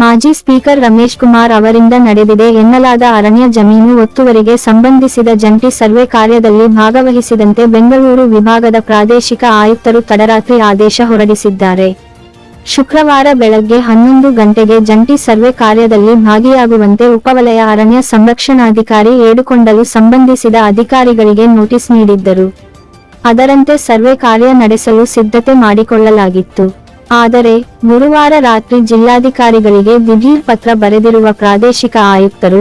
ಮಾಜಿ ಸ್ಪೀಕರ್ ರಮೇಶ್ ಕುಮಾರ್ ಅವರಿಂದ ನಡೆದಿದೆ ಎನ್ನಲಾದ ಅರಣ್ಯ ಜಮೀನು ಒತ್ತುವರಿಗೆ ಸಂಬಂಧಿಸಿದ ಜಂಟಿ ಸರ್ವೆ ಕಾರ್ಯದಲ್ಲಿ ಭಾಗವಹಿಸಿದಂತೆ ಬೆಂಗಳೂರು ವಿಭಾಗದ ಪ್ರಾದೇಶಿಕ ಆಯುಕ್ತರು ತಡರಾತ್ರಿ ಆದೇಶ ಹೊರಡಿಸಿದ್ದಾರೆ. ಶುಕ್ರವಾರ ಬೆಳಗ್ಗೆ ಹನ್ನೊಂದು ಗಂಟೆಗೆ ಜಂಟಿ ಸರ್ವೆ ಕಾರ್ಯದಲ್ಲಿ ಭಾಗಿಯಾಗುವಂತೆ ಉಪವಲಯ ಅರಣ್ಯ ಸಂರಕ್ಷಣಾಧಿಕಾರಿ ಏಡುಕೊಂಡಲು ಸಂಬಂಧಿಸಿದ ಅಧಿಕಾರಿಗಳಿಗೆ ನೋಟಿಸ್ ನೀಡಿದ್ದರು. ಅದರಂತೆ ಸರ್ವೆ ಕಾರ್ಯ ನಡೆಸಲು ಸಿದ್ಧತೆ ಮಾಡಿಕೊಳ್ಳಲಾಗಿತ್ತು. ಆದರೆ ಗುರುವಾರ ರಾತ್ರಿ ಜಿಲ್ಲಾಧಿಕಾರಿಗಳಿಗೆ ದಿಢೀರ್ ಪತ್ರ ಬರೆದಿರುವ ಪ್ರಾದೇಶಿಕ ಆಯುಕ್ತರು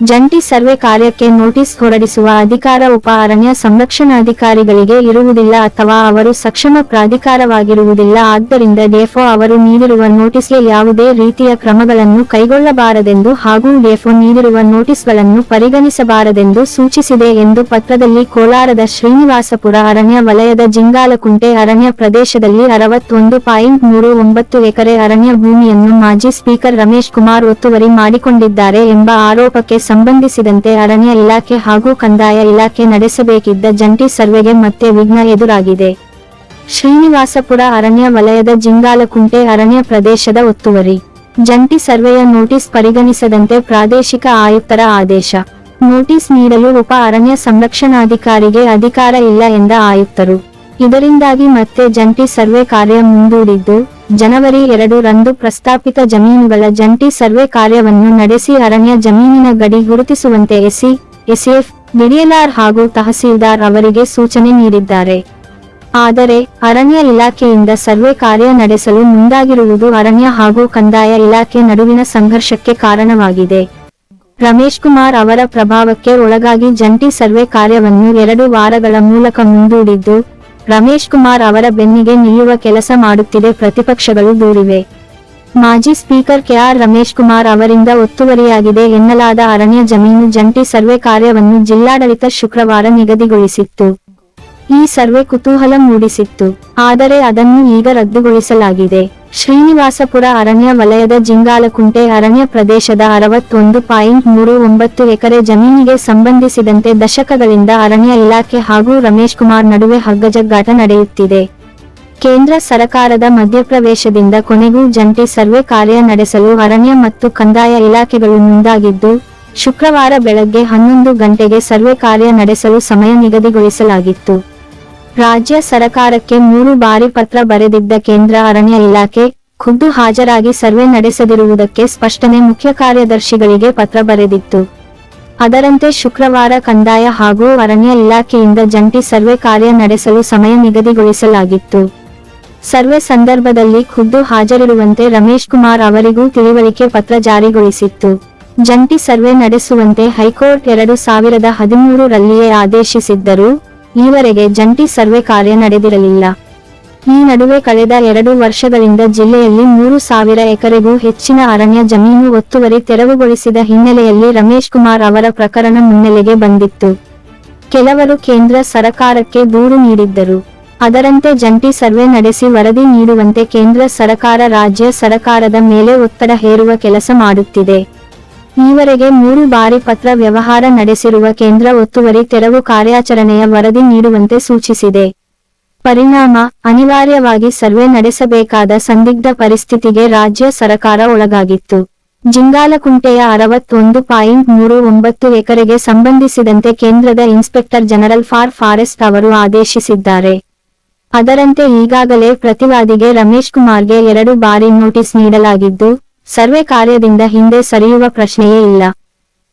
ಜಂಟಿ ಸರ್ವೆ ಕಾರ್ಯಕ್ಕೆ ನೋಟಿಸ್ ಹೊರಡಿಸುವ ಅಧಿಕಾರ ಉಪ ಅರಣ್ಯ ಸಂರಕ್ಷಣಾಧಿಕಾರಿಗಳಿಗೆ ಇರುವುದಿಲ್ಲ ಅಥವಾ ಅವರು ಸಕ್ಷಮ ಪ್ರಾಧಿಕಾರವಾಗಿರುವುದಿಲ್ಲ. ಆದ್ದರಿಂದ ಡೆಫೋ ಅವರು ನೀಡಿರುವ ನೋಟಿಸ್ಗೆ ಯಾವುದೇ ರೀತಿಯ ಕ್ರಮಗಳನ್ನು ಕೈಗೊಳ್ಳಬಾರದೆಂದು ಹಾಗೂ ಡೇಫೋ ನೀಡಿರುವ ನೋಟಿಸ್ಗಳನ್ನು ಪರಿಗಣಿಸಬಾರದೆಂದು ಸೂಚಿಸಿದೆ ಎಂದು ಪತ್ರದಲ್ಲಿ ಕೋಲಾರದ ಶ್ರೀನಿವಾಸಪುರ ಅರಣ್ಯ ವಲಯದ ಜಿಂಗಾಲಕುಂಟೆ ಅರಣ್ಯ ಪ್ರದೇಶದಲ್ಲಿ ಅರವತ್ತೊಂದು ಪಾಯಿಂಟ್ ಮೂರು ಒಂಬತ್ತು ಎಕರೆ ಅರಣ್ಯ ಭೂಮಿಯನ್ನು ಮಾಜಿ ಸ್ಪೀಕರ್ ರಮೇಶ್ ಕುಮಾರ್ ಒತ್ತುವರಿ ಮಾಡಿಕೊಂಡಿದ್ದಾರೆ ಎಂಬ ಆರೋಪಕ್ಕೆ ಸಂಬಂಧಿಸಿದಂತೆ ಅರಣ್ಯ ಇಲಾಖೆ ಹಾಗೂ ಕಂದಾಯ ಇಲಾಖೆ ನಡೆಸಬೇಕಿದ್ದ ಜಂಟಿ ಸರ್ವೆಗೆ ಮತ್ತೆ ವಿಘ್ನ ಎದುರಾಗಿದೆ. ಶ್ರೀನಿವಾಸಪುರ ಅರಣ್ಯ ವಲಯದ ಜಿಂಗಾಲಕುಂಟೆ ಅರಣ್ಯ ಪ್ರದೇಶದ ಒತ್ತುವರಿ. ಜಂಟಿ ಸರ್ವೆಯ ನೋಟಿಸ್ ಪರಿಗಣಿಸದಂತೆ ಪ್ರಾದೇಶಿಕ ಆಯುಕ್ತರ ಆದೇಶ. ನೋಟಿಸ್ ನೀಡಲು ಉಪ ಅರಣ್ಯ ಸಂರಕ್ಷಣಾಧಿಕಾರಿಗೆ ಅಧಿಕಾರ ಇಲ್ಲ ಎಂದ ಆಯುಕ್ತರು. ಇದರಿಂದಾಗಿ ಮತ್ತೆ ಜಂಟಿ ಸರ್ವೆ ಕಾರ್ಯ ಮುಂದೂಡಿದ್ದು, ಜನವರಿ ಎರಡು ರಂದು ಪ್ರಸ್ತಾಪಿತ ಜಮೀನುಗಳ ಜಂಟಿ ಸರ್ವೆ ಕಾರ್ಯವನ್ನು ನಡೆಸಿ ಅರಣ್ಯ ಜಮೀನಿನ ಗಡಿ ಗುರುತಿಸುವಂತೆ ಎಸಿ ಎಸ್ಎಫ್ ಡಿಡಿಎಲ್ಆರ್ ಹಾಗೂ ತಹಸೀಲ್ದಾರ್ ಅವರಿಗೆ ಸೂಚನೆ ನೀಡಿದ್ದಾರೆ. ಆದರೆ, ಅರಣ್ಯ ಇಲಾಖೆಯಿಂದ ಸರ್ವೆ ಕಾರ್ಯ ನಡೆಸಲು ಮುಂದಾಗಿರುವುದು ಅರಣ್ಯ ಹಾಗೂ ಕಂದಾಯ ಇಲಾಖೆ ನಡುವಿನ ಸಂಘರ್ಷಕ್ಕೆ ಕಾರಣವಾಗಿದೆ. ರಮೇಶ್ ಕುಮಾರ್ ಅವರ ಪ್ರಭಾವಕ್ಕೆ ಒಳಗಾಗಿ ಜಂಟಿ ಸರ್ವೆ ಕಾರ್ಯವನ್ನು ಎರಡು ವಾರಗಳ ಮೂಲಕ ಮುಂದೂಡಿದ್ದು ರಮೇಶ್ ಕುಮಾರ್ ಅವರ ಬೆನ್ನಿಗೆ ನಿಲ್ಲುವ ಕೆಲಸ ಮಾಡುತ್ತಿದೆ ಪ್ರತಿಪಕ್ಷಗಳು ದೂರಿವೆ. ಮಾಜಿ ಸ್ಪೀಕರ್ ಕೆಆರ್ ರಮೇಶ್ ಕುಮಾರ್ ಅವರಿಂದ ಒತ್ತುವರಿಯಾಗಿದೆ ಎನ್ನಲಾದ ಅರಣ್ಯ ಜಮೀನು ಜಂಟಿ ಸರ್ವೆ ಕಾರ್ಯವನ್ನು ಜಿಲ್ಲಾಡಳಿತ ಶುಕ್ರವಾರ ನಿಗದಿಗೊಳಿಸಿತ್ತು. ಈ ಸರ್ವೆ ಕುತೂಹಲ ಮೂಡಿಸಿತ್ತು. ಆದರೆ ಅದನ್ನು ಈಗ ರದ್ದುಗೊಳಿಸಲಾಗಿದೆ. ಶ್ರೀನಿವಾಸಪುರ ಅರಣ್ಯ ವಲಯದ ಜಿಂಗಾಲಕುಂಟೆ ಅರಣ್ಯ ಪ್ರದೇಶದ ಅರವತ್ತೊಂದು ಪಾಯಿಂಟ್ ಮೂರು ಒಂಬತ್ತು ಎಕರೆ ಜಮೀನಿಗೆ ಸಂಬಂಧಿಸಿದಂತೆ ದಶಕಗಳಿಂದ ಅರಣ್ಯ ಇಲಾಖೆ ಹಾಗೂ ರಮೇಶ್ ಕುಮಾರ್ ನಡುವೆ ಹಗ್ಗಜಗ್ಗಾಟ ನಡೆಯುತ್ತಿದೆ. ಕೇಂದ್ರ ಸರಕಾರದ ಮಧ್ಯಪ್ರವೇಶದಿಂದ ಕೊನೆಗೂ ಜಂಟಿ ಸರ್ವೆ ಕಾರ್ಯ ನಡೆಸಲು ಅರಣ್ಯ ಮತ್ತು ಕಂದಾಯ ಇಲಾಖೆಗಳು ಮುಂದಾಗಿದ್ದು, ಶುಕ್ರವಾರ ಬೆಳಗ್ಗೆ ಹನ್ನೊಂದು ಗಂಟೆಗೆ ಸರ್ವೆ ಕಾರ್ಯ ನಡೆಸಲು ಸಮಯ ನಿಗದಿಗೊಳಿಸಲಾಗಿತ್ತು. ರಾಜ್ಯ ಸರಕಾರಕ್ಕೆ ಮೂರು ಬಾರಿ ಪತ್ರ ಬರೆದಿದ್ದ ಕೇಂದ್ರ ಅರಣ್ಯ ಇಲಾಖೆ ಖುದ್ದು ಹಾಜರಾಗಿ ಸರ್ವೆ ನಡೆಸದಿರುವುದಕ್ಕೆ ಸ್ಪಷ್ಟನೆ ಮುಖ್ಯ ಕಾರ್ಯದರ್ಶಿಗಳಿಗೆ ಪತ್ರ ಬರೆದಿತ್ತು. ಅದರಂತೆ ಶುಕ್ರವಾರ ಕಂದಾಯ ಹಾಗೂ ಅರಣ್ಯ ಇಲಾಖೆಯಿಂದ ಜಂಟಿ ಸರ್ವೆ ಕಾರ್ಯ ನಡೆಸಲು ಸಮಯ ನಿಗದಿಗೊಳಿಸಲಾಗಿತ್ತು. ಸರ್ವೆ ಸಂದರ್ಭದಲ್ಲಿ ಖುದ್ದು ಹಾಜರಿರುವಂತೆ ರಮೇಶ್ ಕುಮಾರ್ ಅವರಿಗೂ ತಿಳಿವಳಿಕೆ ಪತ್ರ ಜಾರಿಗೊಳಿಸಿತ್ತು. ಜಂಟಿ ಸರ್ವೆ ನಡೆಸುವಂತೆ ಹೈಕೋರ್ಟ್ ಎರಡು ಸಾವಿರದ ಹದಿಮೂರರಲ್ಲಿಯೇ ಆದೇಶಿಸಿದ್ದರೂ ಈವರೆಗೆ ಜಂಟಿ ಸರ್ವೆ ಕಾರ್ಯ ನಡೆದಿರಲಿಲ್ಲ. ಈ ನಡುವೆ ಕಳೆದ ಎರಡು ವರ್ಷಗಳಿಂದ ಜಿಲ್ಲೆಯಲ್ಲಿ ಮೂರು ಸಾವಿರ ಎಕರೆಗೂ ಹೆಚ್ಚಿನ ಅರಣ್ಯ ಜಮೀನು ಒತ್ತುವರಿ ತೆರವುಗೊಳಿಸಿದ ಹಿನ್ನೆಲೆಯಲ್ಲಿ ರಮೇಶ್ ಕುಮಾರ್ ಅವರ ಪ್ರಕರಣ ಮುನ್ನೆಲೆಗೆ ಬಂದಿತ್ತು. ಕೆಲವರು ಕೇಂದ್ರ ಸರಕಾರಕ್ಕೆ ದೂರು ನೀಡಿದ್ದರು. ಅದರಂತೆ ಜಂಟಿ ಸರ್ವೆ ನಡೆಸಿ ವರದಿ ನೀಡುವಂತೆ ಕೇಂದ್ರ ಸರಕಾರ ರಾಜ್ಯ ಸರಕಾರದ ಮೇಲೆ ಒತ್ತಡ ಹೇರುವ ಕೆಲಸ ಮಾಡುತ್ತಿದೆ. ಈವರೆಗೆ ಮೂರು ಬಾರಿ ಪತ್ರ ವ್ಯವಹಾರ ನಡೆಸಿರುವ ಕೇಂದ್ರ ಒತ್ತುವರಿ ತೆರವು ಕಾರ್ಯಾಚರಣೆಯ ವರದಿ ನೀಡುವಂತೆ ಸೂಚಿಸಿದೆ. ಪರಿಣಾಮ, ಅನಿವಾರ್ಯವಾಗಿ ಸರ್ವೆ ನಡೆಸಬೇಕಾದ ಸಂದಿಗ್ಧ ಪರಿಸ್ಥಿತಿಗೆ ರಾಜ್ಯ ಸರಕಾರ ಒಳಗಾಗಿತ್ತು. ಜಿಂಗಾಲಕುಂಟೆಯ ಅರವತ್ತೊಂದು ಪಾಯಿಂಟ್ ಮೂರು ಒಂಬತ್ತು ಎಕರೆಗೆ ಸಂಬಂಧಿಸಿದಂತೆ ಕೇಂದ್ರದ ಇನ್ಸ್ಪೆಕ್ಟರ್ ಜನರಲ್ ಫಾರ್ ಫಾರೆಸ್ಟ್ ಅವರು ಆದೇಶಿಸಿದ್ದಾರೆ. ಅದರಂತೆ ಈಗಾಗಲೇ ಪ್ರತಿವಾದಿಗೆ ರಮೇಶ್ ಕುಮಾರ್ಗೆ ಎರಡು ಬಾರಿ ನೋಟಿಸ್ ನೀಡಲಾಗಿದ್ದು ಸರ್ವೆ ಕಾರ್ಯದಿಂದ ಹಿಂದೆ ಸರಿಯುವ ಪ್ರಶ್ನೆಯೇ ಇಲ್ಲ.